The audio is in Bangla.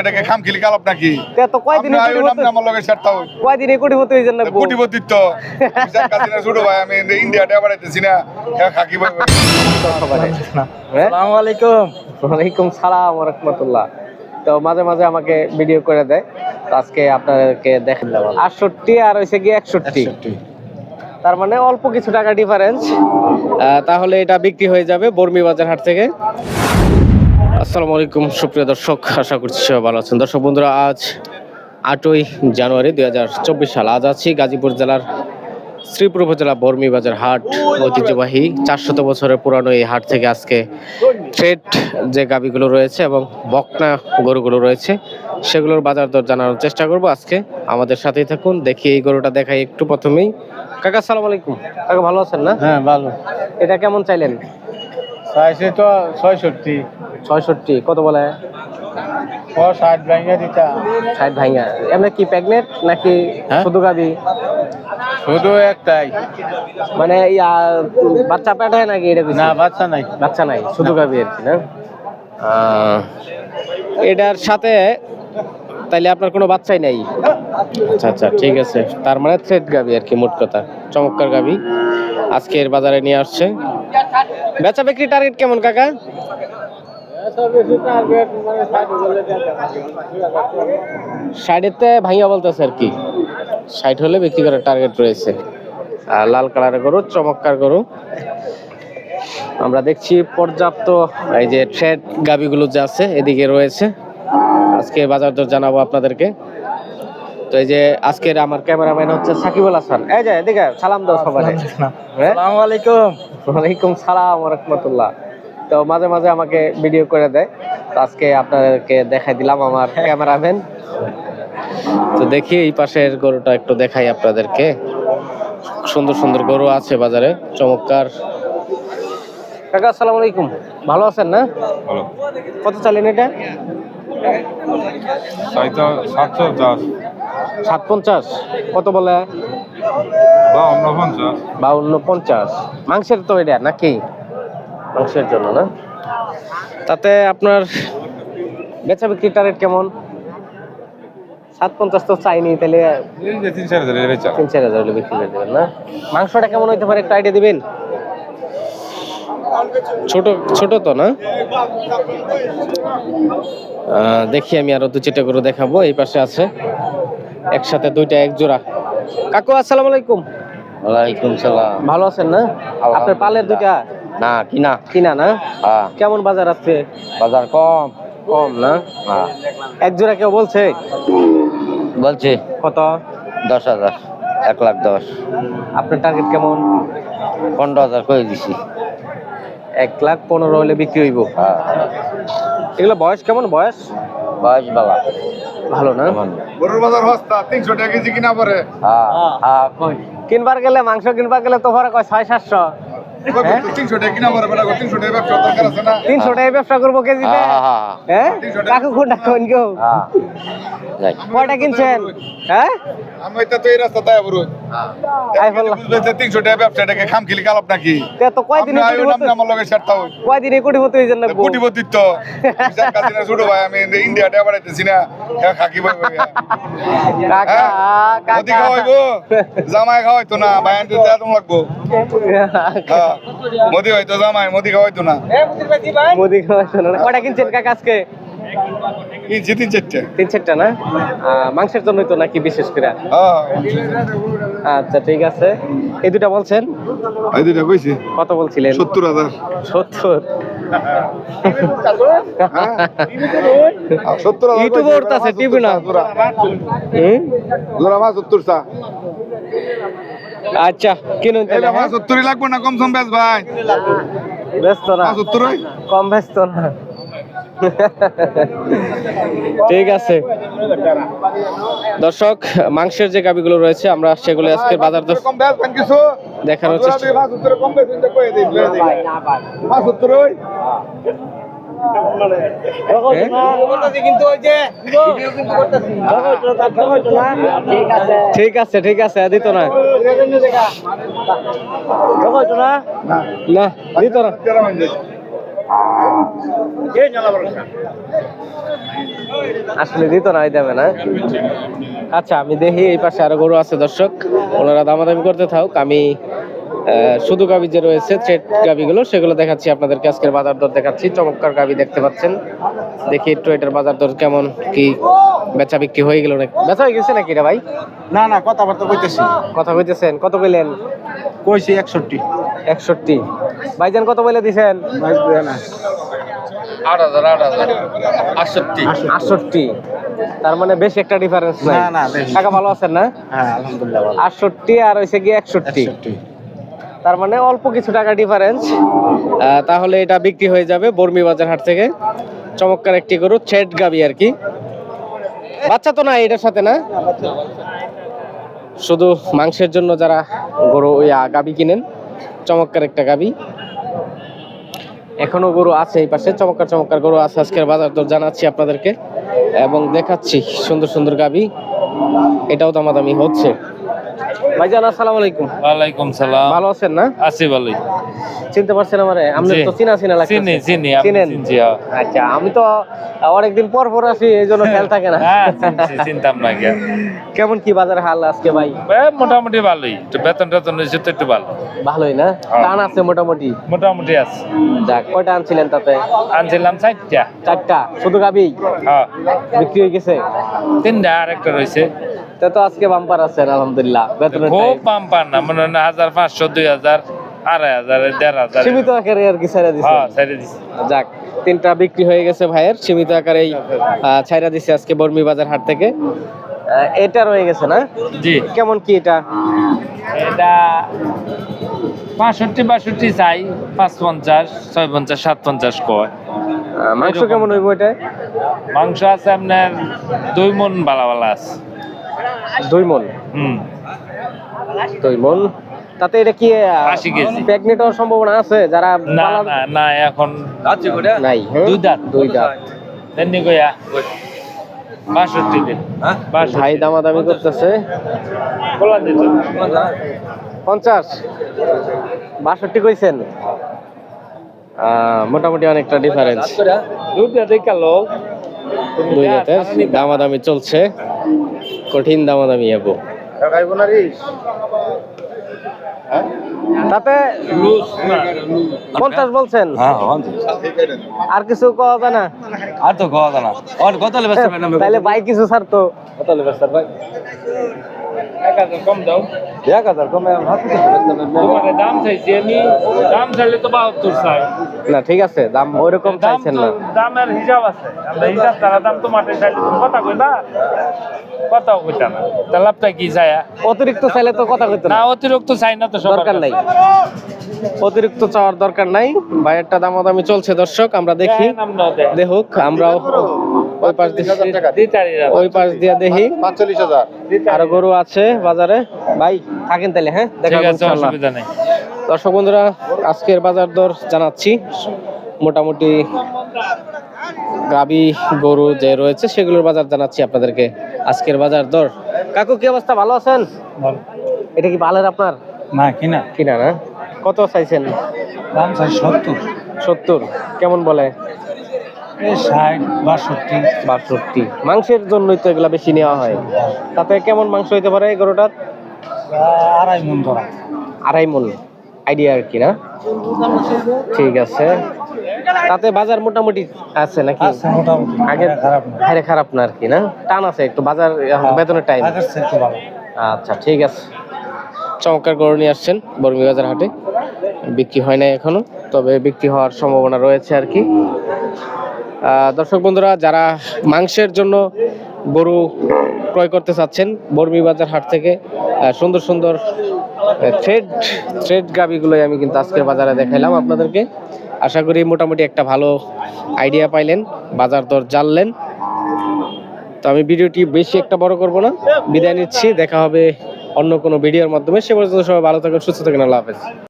এটাকে খামখিলি কালাপ নাকি? তে তো কয়দিনে কোটিপতি আমার লগে সেটটা হই কয়দিনে কোটিপতি যান না কোটিপতির তো বিচার কাজিনা ছোট ভাই আমি ইন্ডিয়াতে বাড়াইতেছি না হ্যাঁ খাকি ভাই আসসালামু আলাইকুম। ওয়ালাইকুম সালাম ওয়া রাহমাতুল্লাহ। তো মাঝে মাঝে আমাকে ভিডিও করে দেয় তো আজকে আপনাদেরকে দেখালাম আটষট্টি আর হয়েছে গিয়ে একষট্টি। তার মানে অল্প কিছু টাকা ডিফারেন্স তাহলে এটা বিক্রি হয়ে যাবে বর্মি বাজার হাট থেকে। আসসালামু আলাইকুম সুপ্রিয় দর্শক আশা করছি সবাই ভালো আছেন। দর্শক বন্ধুরা আজ আটই জানুয়ারি দুই হাজার চব্বিশ সাল। আজ আছি গাজীপুর জেলার শ্রীপুর উপজেলা বর্মি বাজার হাট। ঐতিহ্যবাহী চারশত বছরের পুরানো এই হাট থেকে আজকে ট্রেড যে গাবিগুলো রয়েছে এবং বকনা গরুগুলো রয়েছে সেগুলোর বাজার দর জানানোর চেষ্টা করব। আজকে আমাদের সাথেই থাকুন দেখি এই গরুটা দেখাই একটু প্রথমেই। কাকা সালাম আলাইকুম। কাকা ভালো আছেন না? হ্যাঁ ভালো। এটা কেমন চাইলেন? চাইছে তো ছয়ষট্টি। ছয়ষট্টি কত বলে? ও ষাট ব্যাঙ্গা দিতা। ষাট ভাইঙ্গা এমনি কি প্রেগনেন্ট নাকি হ্যাঁ? শুধু গাবি শুধু একটাই। মানে ইয়া, বাচ্চা পেট হয় নাকি এটা না বাচ্চা নাই। বাচ্চা নাই শুধু গাবি আর কি না? এটার সাথে তাইলে আপনার কোনো বাচ্চাই নাই? আচ্ছা আচ্ছা ঠিক আছে। তার মানে থ্রেড গাবি আর কি মোট কথা। চমৎকার গাবি আজকের বাজারে নিয়ে আসছে। বেচা বিক্রি টার্গেট কেমন কাকা? সাইডেতে ভাইয়া বলতেছে আর কি। সাইড হলে বিক্রি করার টার্গেট রয়েছে। আর লাল কালারের গরু চমৎকার গরু। আমরা দেখছি পর্যাপ্ত এই যে ট্রেড গাবিগুলো যে আছে এদিকে রয়েছে। আজকে বাজার দর জানাব আপনাদেরকে। তো এই যে আজকের আমার ক্যামেরাম্যান হচ্ছে সাকিবুল হাসান। এই যে এদিকে সালাম দাও সবাই হ্যাঁ? সালাম আলাইকুম। ওয়ালাইকুম সালাম রহমতুল্লাহ। তো মাঝে মাঝে আমাকে ভিডিও করে দেয়। তো আজকে আপনাদেরকে দেখাই দিলাম আমার ক্যামেরাম্যান তো দেখি এই পাশের গরুটা একটু দেখাই আপনাদেরকে। সুন্দর সুন্দর গরু আছে বাজারে চমৎকার। কাকা আসসালামু আলাইকুম। ভালো আছেন না? কত চালেন এটা? সাত পঞ্চাশ কত বলে? বাউন্ন পঞ্চাশ। মাংসের তো এটা নাকি? মাংসের জন্য না? তাতে আপনার বেচা বিক্রির টার্গেট কেমন? সাত পঞ্চাশ তো চাইনি তাহলে তিন চার হাজার তিন চার হাজার হলে বিক্রি করে দেবেন না? মাংসটা কেমন হইতে পারে একটু আইডিয়া দিবেন? ছোট ছোট তো না? দেখি আমি আরও দু চারটা করে দেখাবো এই পাশে আছে। একসাথে দুইটা এক জোড়া। কাকু আসসালামু আলাইকুম। ওয়ালাইকুম সালাম। ভালো আছেন না? আপনার পালের দুইটা? না কিনা। কিনা না? হ্যাঁ কেমন বাজার আছে? বাজার কম কম না? হ্যাঁ এক জোড়া কেউ বলছে? বলছি। কত? দশ হাজার এক লাখ দশ। আপনার টার্গেট কেমন? পনেরো হাজার করে দিছি। এক লাখ পনেরো হলে বিক্রি হইব। হ্যাঁ এগুলো বয়স কেমন বয়স? বয়স বালা ভালো না? গরুর বাজার সস্তা তিনশো টাকা কেজি কিনা পরে। কিনবার গেলে মাংস কিনবার গেলে তো ভাড়া কয় ছয় সাতশো? তিনশো টাকা বেটা তিনশো টাকা ব্যবসা করব কেজিতে হ্যাঁ হ্যাঁ হ্যাঁ। কাকু কোনটা কোন কেউ হ্যাঁ। কয়টা কিনছেন? হ্যাঁ? আমি তো এই রাস্তা তাই বলুন আই বললাম তিনশো টাকা ব্যবসাটাকে খামখিলি কালাপ নাকি? তে তো আমার লগে সেটটা হই কয়দিনে কোটিপতি হয়ে যান না তো কাজিনা ছোট ভাই আমি ইন্ডিয়াতে বাড়াইতেছি না। হ্যাঁ খাকি ভাই কাকা মোদি কাকা। খাওয়াইবো? জামাই খাওয়াইতো না ভাই আনতে তুমি লাগবো। হ্যাঁ। মোদি হয়তো জামাই মোদি খাওয়াইতো না। মোদি খাওয়াইছো না। কয়টা কিনছেন কাকা আজকে? তিন চারটে। তিন চারটা না? মাংসের জন্যই তো নাকি বিশেষ করে? হ্যাঁ। আচ্ছা ঠিক আছে। এই দুটা বলছেন? এই দুইটা কইছি কত বলছিলেন? সত্তর হাজার। সত্তর। উঠতাছে, টিভি না। জোড়া মাছ সত্তর চা। আচ্ছা কিনুন তাহলে মাছ হ্যাঁ? সত্তরই লাগবে না? কম সম বেশ ভাই। ব্যস্ত না। মাছ সত্তর ওই কম ব্যস্ত না। ঠিক আছে। দর্শক মাংসের যে গাবিগুলো রয়েছে আমরা সেগুলো আজকে বাজার দর দেখানোর চেষ্টা ওই ঠিক আছে ঠিক আছে দিত না। না দিত না। আসলে দিত নাই দেবে না। আচ্ছা আমি দেখি এই পাশে আরও গরু আছে, দর্শক। ওনারা দামাদামি করতে থাকুক। আমি শুধু গাবি যে রয়েছে চেট গাবিগুলো, সেগুলো দেখাচ্ছি আপনাদেরকে। আজকের বাজার দর দেখাচ্ছি। চমৎকার গাবি দেখতে পাচ্ছেন। দেখি একটু এটার বাজার দর কেমন, কি বেচা বিক্রি হয়ে গেল নাকি? বেচা হয়ে গেছে নাকি রে ভাই? না না কথাবার্তা কইতেছি। কথা কইতেছেন কত কইলেন? কইছি একষট্টি। একষট্টি। ভাইজান কত বলে দিছেন? আট হাজার আট হাজার। আটষট্টি। আটষট্টি। তার মানে বেশ একটা ডিফারেন্স নাই। না, না, বেশি। টাকা ভালো আছেন না? হ্যাঁ আলহামদুলিল্লাহ ভালো। আটষট্টি আর হয়েছে কি একষট্টি। একষট্টি। তার মানে অল্প কিছু টাকা ডিফারেন্স তাহলে এটা বিক্রি হয়ে যাবে বর্মি বাজার হাট থেকে। চমৎকার একটি গরু ছেট গাবি আর কি। বাচ্চা তো না এটার সাথে, না? শুধু মাংসের জন্য যারা গরু, ওই গাবি কিনেন, চমৎকার একটা গাবি। এখনও গরু আছে এই পাশে, চমৎকার চমৎকার গরু আছে আজকের বাজার দর জানাচ্ছি আপনাদেরকে। এবং দেখাচ্ছি সুন্দর সুন্দর গাবি, এটাও দামাদামি হচ্ছে। ভাইজান আসসালামু আলাইকুম। ওয়ালাইকুম সালাম। ভালো আছেন না? আছি ভালোই। চিনতে পারছেন আমারে? আপনি তো চিনা চিনা লাগছে চিনি চিনি চিনেন? হ্যাঁ। আচ্ছা আমি তো অনেকদিন পর পর আসি এই জন্য খেয়াল থাকে না। হ্যাঁ চিনতাম না গিয়া কেমন কি বাজার হাল আজকে ভাই? মোটামুটি ভালোই। একটু বেতন টেতন তো একটু ভালো। ভালোই না? হ্যাঁ। টান আছে মোটামুটি? মোটামুটি আছে। যাক কয়টা আনছিলেন তাতে? আনছিলাম চারটা। চারটা। শুধু গাবি হ্যাঁ। বিক্রি হয়ে গেছে? তিনটা আর একটা রয়েছে। তা তো আজকে বাম্পার আছে আলহামদুলিল্লাহ। বেতনের খুব। পাম না মনে হয় হাজার পাঁচশো দুই হাজার আড়াই হাজার দেড় হাজার সীমিত আকারে আর কি ছেড়ে দিছে। হ্যাঁ ছেড়ে দিছি। যাক তিনটা বিক্রি হয়ে গেছে ভাইয়ের সীমিত আকারে ছাইরা দিছে আজকে বর্মি বাজার হাট থেকে। এটা রয়ে গেছে না? জি। কেমন কি এটা? এটা পাঁষট্টি বাষট্টি চাই পাঁচ পঞ্চাশ ছয় পঞ্চাশ সাত পঞ্চাশ কয়। মাংস কেমন হইব এটা মাংস আছে আপনার দুই মন বালা বালা আছে। দুই মন দুই মন তাতে এটা কি আশি কেজি। প্রেগনেন্ট হওয়ার সম্ভাবনা আছে? যারা না না না এখন নাই হ্যাঁ? দুই দাঁত। দুই দাঁত। তেমনি কইয়া বাষট্টি দিন। ভাই দামাদামি করতেছে। পঞ্চাশ। বাষট্টি কইছেন? আহ, মোটামুটি অনেকটা ডিফারেন্স দুইটা দেখা লোক। দুই জাতের দামাদামি চলছে। কঠিন দামাদামি এবো তাতে পঞ্চাশ বলছেন? আর কিছু কওয়া যায় না? আর তো না। আর কত লেবে তাহলে ভাই কিছু এক হাজার কম দাও। এক হাজার কমে তোমার দাম চাইছি আমি। দাম চাইলে তো বাহাত্তর চাই। না ঠিক আছে দাম ওইরকম চাইছেন তো না। দামের হিসাব আছে। আমরা হিসাব তারা দাম তো মাঠে চাইলে কথা কইবা। কইতা না। তা লাভটা কি চাই অতিরিক্ত চাইলে তো কথা কইতো না। না অতিরিক্ত চাই না তো দরকার নাই। অতিরিক্ত চাওয়ার দরকার নাই। ভাইয়েরটা দামাদামি চলছে দর্শক আমরা দেখি। দেখুক আমরাও ওই পাশ দিয়ে ওই পাশ দিয়ে দেখি। পাঁচচল্লিশ হাজার। আরও গরু আছে বাজারে। ভাই থাকেন তাহলে হ্যাঁ? দেখা নেই। দর্শক বন্ধুরা আজকের বাজার দর জানাচ্ছি। মোটামুটি গাবি গরু যে রয়েছে সেগুলোর বাজার জানাচ্ছি আপনাদেরকে। আজকের বাজার দর। কাকু কি অবস্থা? ভালো আছেন? এটা কি ভালের আপনার? না কিনা। কিনা না? কত চাইছেন? দাম চাই সত্তর। সত্তর। কেমন বলে? ষাট বাষট্টি। বাষট্টি। মাংসের জন্যই তো এগুলা বেশি নেওয়া হয়। তাতে কেমন মাংস হইতে পারে এই গরুটার? আড়াই মন ধরা। আড়াই মন। আইডিয়া আর কি না? ঠিক আছে। তাতে বাজার মোটামুটি আছে নাকি? আগে খারাপ না। খারাপ না আর কি না? টান আছে একটু বাজার বেতনের টাইম আচ্ছা ঠিক আছে। চমৎকার গরু নিয়ে আসছেন বর্মি বাজার হাটে। বিক্রি হয় নাই এখনও তবে বিক্রি হওয়ার সম্ভাবনা রয়েছে আর কি। দর্শক বন্ধুরা যারা মাংসের জন্য গরু ক্রয় করতে চাচ্ছেন বর্মি বাজার হাট থেকে সুন্দর সুন্দর থ্রেড থ্রেড গাবিগুলোই আমি কিন্তু আজকের বাজারে দেখাইলাম আপনাদেরকে। আশা করি মোটামুটি একটা ভালো আইডিয়া পাইলেন, বাজার দর জানলেন। তো আমি ভিডিওটি বেশি একটা বড় করব না। বিদায় নিচ্ছি, দেখা হবে অন্য কোনো ভিডিওর মাধ্যমে। সে পর্যন্ত সবাই ভালো থাকেন, সুস্থ থাকেন, আল্লাহ হাফেজ।